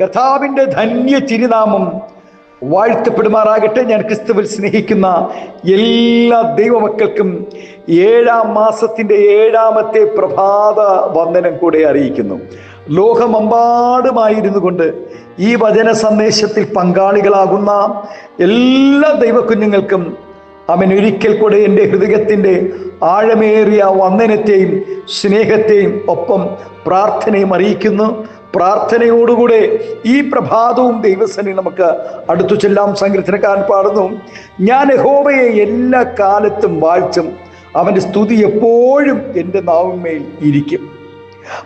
കഥാവിന്റെ ധന്യ ചിരിനാമം വാഴ്ത്തപ്പെടുമാറാകട്ടെ. ഞാൻ ക്രിസ്തുവിൽ സ്നേഹിക്കുന്ന എല്ലാ ദൈവമക്കൾക്കും ഏഴാം മാസത്തിന്റെ ഏഴാമത്തെ പ്രഭാത വന്ദനം കൂടെ അറിയിക്കുന്നു. ലോകമെമ്പാടുമായിരുന്നു കൊണ്ട് ഈ വചന സന്ദേശത്തിൽ പങ്കാളികളാകുന്ന എല്ലാ ദൈവകുഞ്ഞുങ്ങൾക്കും അവൻ ഒരിക്കൽ കൂടെ എന്റെ ഹൃദയത്തിന്റെ ആഴമേറിയ വന്ദനത്തെയും സ്നേഹത്തെയും ഒപ്പം പ്രാർത്ഥനയും അറിയിക്കുന്നു. പ്രാർത്ഥനയോടുകൂടെ ഈ പ്രഭാതവും ദൈവസനെ നമുക്ക് അടുത്തു ചെല്ലാം സങ്കീർത്തനക്കാരൻ പാടുന്നു. ഞാൻ യഹോവയെ എല്ലാ കാലത്തും വാഴ്ചും അവന്റെ സ്തുതി എപ്പോഴും എന്റെ നാവിന്മേൽ ഇരിക്കും.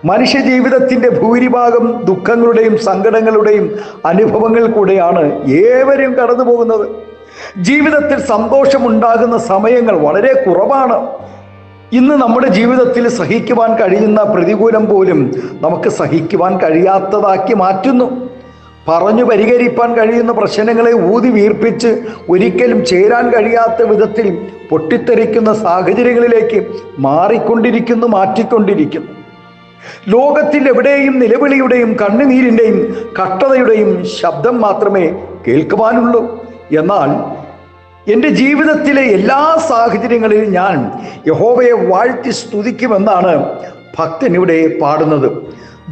മനുഷ്യ ജീവിതത്തിന്റെ ഭൂരിഭാഗം ദുഃഖങ്ങളുടെയും സങ്കടങ്ങളുടെയും അനുഭവങ്ങൾ കൂടെയാണ് ഏവരും കടന്നു പോകുന്നത് ജീവിതത്തിൽ സന്തോഷമുണ്ടാകുന്ന സമയങ്ങൾ വളരെ കുറവാണ്. ഇന്ന് നമ്മുടെ ജീവിതത്തിൽ സഹിക്കുവാൻ കഴിയുന്ന പ്രതികൂലം പോലും നമുക്ക് സഹിക്കുവാൻ കഴിയാത്തതാക്കി മാറ്റുന്നു. പറഞ്ഞു പരിഹരിപ്പാൻ കഴിയുന്ന പ്രശ്നങ്ങളെ ഊതി വീർപ്പിച്ച് ഒരിക്കലും ചേരാൻ കഴിയാത്ത വിധത്തിൽ പൊട്ടിത്തെറിക്കുന്ന സാഹചര്യങ്ങളിലേക്ക് മാറിക്കൊണ്ടിരിക്കുന്നു മാറ്റിക്കൊണ്ടിരിക്കുന്നു. ലോകത്തിൽ എവിടെയും നിലവിളിയുടെയും കണ്ണുനീരിന്റെയും കട്ടതയുടെയും ശബ്ദം മാത്രമേ കേൾക്കുവാനുള്ളൂ. എന്നാൽ എന്റെ ജീവിതത്തിലെ എല്ലാ സാഹചര്യങ്ങളിലും ഞാൻ യഹോവയെ വാഴ്ത്തി സ്തുതിക്കുമെന്നാണ് ഭക്തൻ ഇവിടെ പാടുന്നത്.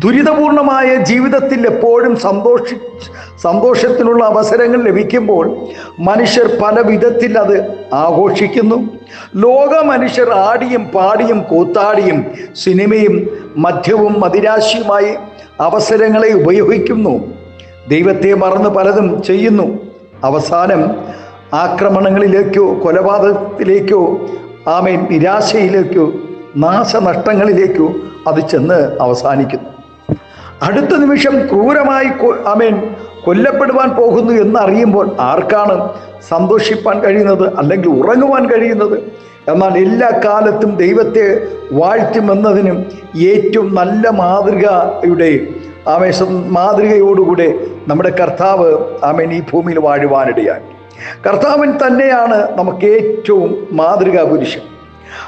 ദുരിതപൂർണമായ ജീവിതത്തിൽ എപ്പോഴും സന്തോഷി സന്തോഷത്തിനുള്ള അവസരങ്ങൾ ലഭിക്കുമ്പോൾ മനുഷ്യർ പല വിധത്തിൽ അത് ആഘോഷിക്കുന്നു. ലോക മനുഷ്യർ ആടിയും പാടിയും കൂത്താടിയും സിനിമയും മദ്യവും മതിരാശിയുമായി അവസരങ്ങളെ ഉപയോഗിക്കുന്നു. ദൈവത്തെ മറന്ന് പലതും ചെയ്യുന്നു. അവസാനം ആക്രമണങ്ങളിലേക്കോ കൊലപാതകത്തിലേക്കോ ആമേൻ നിരാശയിലേക്കോ നാശനഷ്ടങ്ങളിലേക്കോ അത് ചെന്ന് അവസാനിക്കുന്നു. അടുത്ത നിമിഷം ക്രൂരമായി ആമേൻ കൊല്ലപ്പെടുവാൻ പോകുന്നു എന്നറിയുമ്പോൾ ആർക്കാണ് സന്തോഷിപ്പാൻ കഴിയുന്നത് അല്ലെങ്കിൽ ഉറങ്ങുവാൻ കഴിയുന്നത്? എന്നാൽ എല്ലാ കാലത്തും ദൈവത്തെ വാഴ്ത്തുമെന്നതിനും ഏറ്റവും നല്ല മാതൃകയുടെ ആമേശ മാതൃകയോടുകൂടെ നമ്മുടെ കർത്താവ് ആമേൻ ഈ ഭൂമിയിൽ വാഴുവാനിടയാക്കി കർത്താവൻ തന്നെയാണ് നമുക്ക് ഏറ്റവും മാതൃകാ പുരുഷൻ.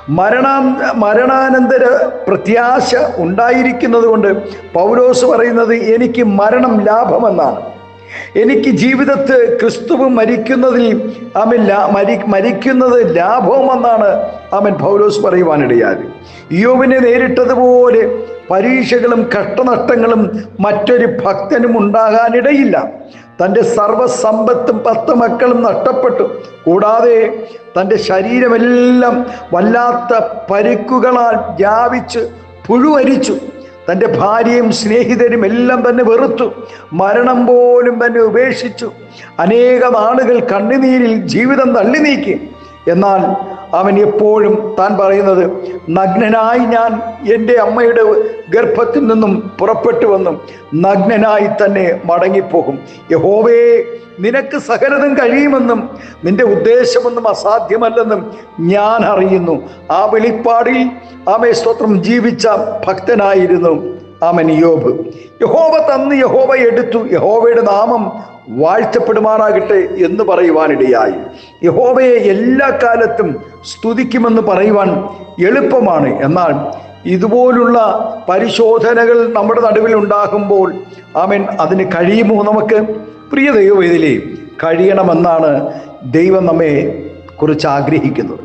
മരണാ മരണാനന്തര പ്രത്യാശ ഉണ്ടായിരിക്കുന്നത് കൊണ്ട് പൗലോസ് പറയുന്നത് എനിക്ക് മരണം ലാഭമെന്നാണ്. എനിക്ക് ജീവിതത്തിൽ ക്രിസ്തുവ് മരിക്കുന്നതിൽ അവൻ മരി മരിക്കുന്നത് ലാഭമെന്നാണ് അവൻ പൗലോസ് പറയുവാനിടയായത്. യോവിനെ നേരിട്ടതുപോലെ പരീക്ഷകളും കഷ്ടനഷ്ടങ്ങളും മറ്റൊരു ഭക്തനും ഉണ്ടാകാനിടയില്ല. തന്റെ സർവസമ്പത്തും പത്ത് മക്കളും നഷ്ടപ്പെട്ടു. കൂടാതെ തന്റെ ശരീരമെല്ലാം വല്ലാത്ത പരുക്കുകളാൽ വ്യാപിച്ച് പുഴുവരിച്ചു. തന്റെ ഭാര്യയും സ്നേഹിതരും എല്ലാം തന്നെ വെറുത്തു. മരണം പോലും തന്നെ ഉപേക്ഷിച്ചു. അനേക നാളുകൾ കണ്ണുനീരിൽ ജീവിതം തള്ളി നീക്കി എന്നാൽ അവൻ എപ്പോഴും താൻ പറയുന്നത് നഗ്നനായി ഞാൻ എന്റെ അമ്മയുടെ ഗർഭത്തിൽ നിന്നും പുറപ്പെട്ടു വന്നും. നഗ്നനായി തന്നെ മടങ്ങിപ്പോകും. യഹോവേ നിനക്ക് സകലതും കഴിയുമെന്നും നിന്റെ ഉദ്ദേശമൊന്നും അസാധ്യമല്ലെന്നും ഞാൻ അറിയുന്നു. ആ വെളിപ്പാടിൽ ആമേ സ്തോത്രം ജീവിച്ച ഭക്തനായിരുന്നു. ആമൻ. യോബ്. യഹോവ തന്ന് യഹോവ എടുത്തു. യഹോവയുടെ നാമം വാഴ്ത്തപ്പെടുമാറാകട്ടെ എന്ന് പറയുവാനിടയായി. യഹോവയെ എല്ലാ കാലത്തും സ്തുതിക്കുമെന്ന് പറയുവാൻ എളുപ്പമാണ്. എന്നാൽ ഇതുപോലുള്ള പരിശോധനകൾ നമ്മുടെ നടുവിൽ ഉണ്ടാകുമ്പോൾ ആമൻ അതിന് കഴിയുമോ നമുക്ക്? പ്രിയ ദൈവവേദിലേ കഴിയണമെന്നാണ് ദൈവം നമ്മെ കുറിച്ച് ആഗ്രഹിക്കുന്നത്.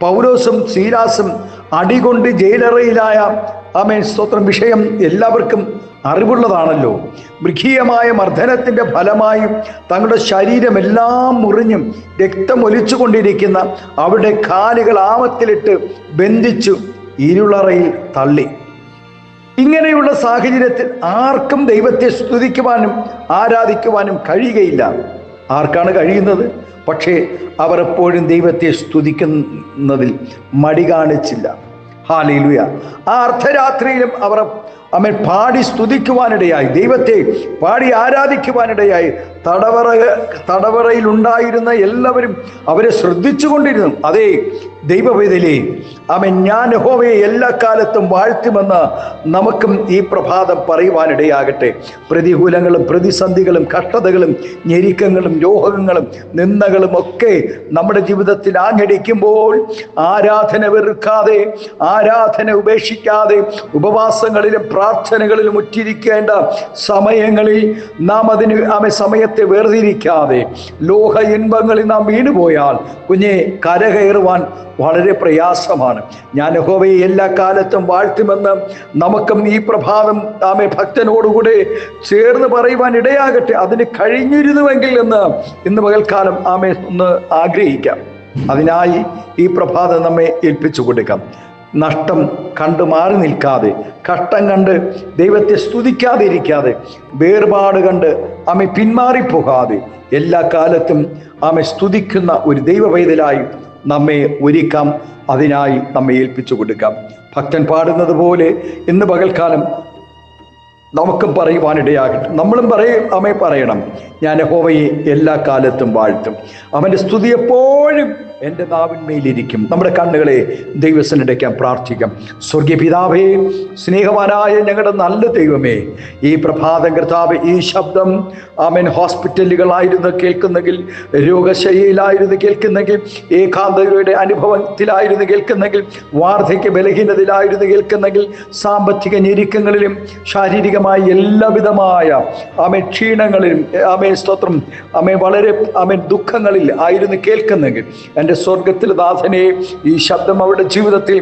പൗലോസും സീരാസും അടികൊണ്ട് ജയിലറയിലായ ആമേൻ. സ്തോത്രം. വിഷയം എല്ലാവർക്കും അറിവുള്ളതാണല്ലോ. മൃഗീയമായ മർദ്ദനത്തിന്റെ ഫലമായി തങ്ങളുടെ ശരീരമെല്ലാം മുറിഞ്ഞും രക്തമൊലിച്ചു കൊണ്ടിരിക്കുന്ന അവിടെ കാലുകൾ ആമത്തിലിട്ട് ബന്ധിച്ചു ഇരുളറയിൽ തള്ളി. ഇങ്ങനെയുള്ള സാഹചര്യത്തിൽ ആർക്കും ദൈവത്തെ സ്തുതിക്കുവാനും ആരാധിക്കുവാനും കഴിയുകയില്ല. ആർക്കാണ് കഴിയുന്നത്? പക്ഷേ അവർ എപ്പോഴും ദൈവത്തെ സ്തുതിക്കുന്നതിൽ മടി കാണിച്ചില്ല. ഹാലയിലുയ ആ അർദ്ധരാത്രിയിലും അവർ അവൻ പാടി സ്തുതിക്കുവാനിടയായി. ദൈവത്തെ പാടി ആരാധിക്കുവാനിടയായി. തടവറ തടവറയിൽ ഉണ്ടായിരുന്ന എല്ലാവരും അവരെ ശ്രദ്ധിച്ചുകൊണ്ടിരുന്നു. അതേ ദൈവവേദലേ അമൻ ഞാൻ ഹോവയെ എല്ലാ കാലത്തും വാഴ്ത്തുമെന്ന് നമുക്കും ഈ പ്രഭാതം പറയുവാനിടയാകട്ടെ. പ്രതികൂലങ്ങളും പ്രതിസന്ധികളും കഷ്ടതകളും ഞെരുക്കങ്ങളും രോഗങ്ങളും നിന്ദകളും ഒക്കെ നമ്മുടെ ജീവിതത്തിൽ ആഞ്ഞടിക്കുമ്പോൾ ആരാധന വെറുക്കാതെ ആരാധന ഉപേക്ഷിക്കാതെ ഉപവാസങ്ങളിലും പ്രാർത്ഥനകളിലും ഉറ്റിരിക്കേണ്ട സമയങ്ങളിൽ നാം അതിന് ആമെ സമയത്തെ വേർതിരിക്കാതെ ലോഹ ഇൻപങ്ങളിൽ നാം വീണുപോയാൽ കുഞ്ഞെ കരകയറുവാൻ വളരെ പ്രയാസമാണ്. ഞാൻ ഹോവയെ എല്ലാ കാലത്തും വാഴ്ത്തുമെന്ന് നമുക്കും ഈ പ്രഭാതം നാമെ ഭക്തനോടുകൂടെ ചേർന്ന് പറയുവാൻ ഇടയാകട്ടെ. അതിന് കഴിഞ്ഞിരുന്നുവെങ്കിൽ എന്ന് ഇന്ന് പകൽക്കാലം ആമെ ഒന്ന് ആഗ്രഹിക്കാം. അതിനായി ഈ പ്രഭാതം നമ്മെ ഏൽപ്പിച്ചു കൊടുക്കാം നഷ്ടം കണ്ടു മാറി നിൽക്കാതെ കഷ്ടം കണ്ട് ദൈവത്തെ സ്തുതിക്കാതിരിക്കാതെ വേർപാട് കണ്ട് ആമെ പിന്മാറിപ്പോകാതെ എല്ലാ കാലത്തും ആമെ സ്തുതിക്കുന്ന ഒരു ദൈവ പൈതലായി നമ്മെ ഒരുക്കാം അതിനായി നമ്മെ ഏൽപ്പിച്ചു കൊടുക്കാം. ഭക്തൻ പാടുന്നത് പോലെ ഇന്ന് പകൽക്കാലം നമുക്കും പറയുവാനിടയാകട്ടെ. നമ്മളും പറയും അമ്മയെ പറയണം. ഞാൻ ഹോവയെ എല്ലാ കാലത്തും വാഴ്ത്തും. അവന്റെ സ്തുതി എപ്പോഴും എന്റെ നാവിന്മേലിരിക്കും. നമ്മുടെ കണ്ണുകളെ ദൈവസനടയ്ക്കാൻ പ്രാർത്ഥിക്കാം. സ്വർഗീയ പിതാവേ സ്നേഹവാനായ ഞങ്ങളുടെ നല്ല ദൈവമേ ഈ പ്രഭാതം കർത്താവ് ഈ ശബ്ദം ആമൻ ഹോസ്പിറ്റലുകളായിരുന്നു കേൾക്കുന്നെങ്കിൽ രോഗശൈലിയിലായിരുന്നു കേൾക്കുന്നെങ്കിൽ ഏകാന്തതയുടെ അനുഭവത്തിലായിരുന്നു കേൾക്കുന്നെങ്കിൽ വാർദ്ധക്യ ബലഹീനതയിലായിരുന്നു കേൾക്കുന്നെങ്കിൽ സാമ്പത്തിക ഞെരുക്കങ്ങളിലും ശാരീരികമായ എല്ലാവിധമായ ആമെ ക്ഷീണങ്ങളിലും ആമേ സ്തോത്രം ആമേ വളരെ ആമേ ദുഃഖങ്ങളിൽ ആയിരുന്നു കേൾക്കുന്നെങ്കിൽ എന്റെ സ്വർഗത്തിൽ നാഥനെ ഈ ശബ്ദം അവരുടെ ജീവിതത്തിൽ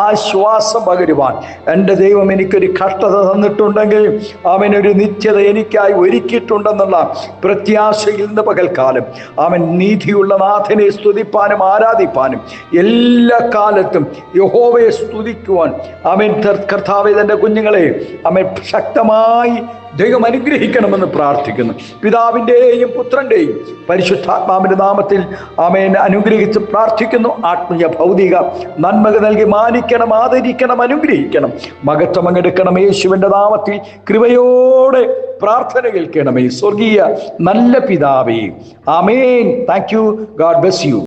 ആശ്വാസം പകരുവാൻ എന്റെ ദൈവം എനിക്കൊരു കഷ്ടത തന്നിട്ടുണ്ടെങ്കിൽ അവനൊരു നിത്യത എനിക്കായി ഒരുക്കിയിട്ടുണ്ടെന്നുള്ള പ്രത്യാശയിൽ നിന്ന് പകൽക്കാലം. അവൻ നീതിയുള്ള നാഥനെ സ്തുതിപ്പാനും ആരാധിപ്പാനും എല്ലാ കാലത്തും യഹോവയെ സ്തുതിക്കുവാൻ അവൻ കർത്താവ് തന്റെ കുഞ്ഞുങ്ങളെ അവൻ ശക്തമായി ദൈവം അനുഗ്രഹിക്കണമെന്ന് പ്രാർത്ഥിക്കുന്നു. പിതാവിന്റെയും പുത്രന്റെയും പരിശുദ്ധാത്മാവിന്റെ നാമത്തിൽ ആമേൻ. അനുഗ്രഹിച്ച് പ്രാർത്ഥിക്കുന്നു. ആത്മീയ ഭൗതിക നന്മകൾ നൽകി മാനിക്കണം ആദരിക്കണം അനുഗ്രഹിക്കണം. മകത്വം അങ്ങെടുക്കണം. യേശുവിന്റെ നാമത്തിൽ കൃപയോടെ പ്രാർത്ഥന കേൾക്കണമേ. സ്വർഗീയ നല്ല പിതാവേ. ആമേൻ. Thank you God bless you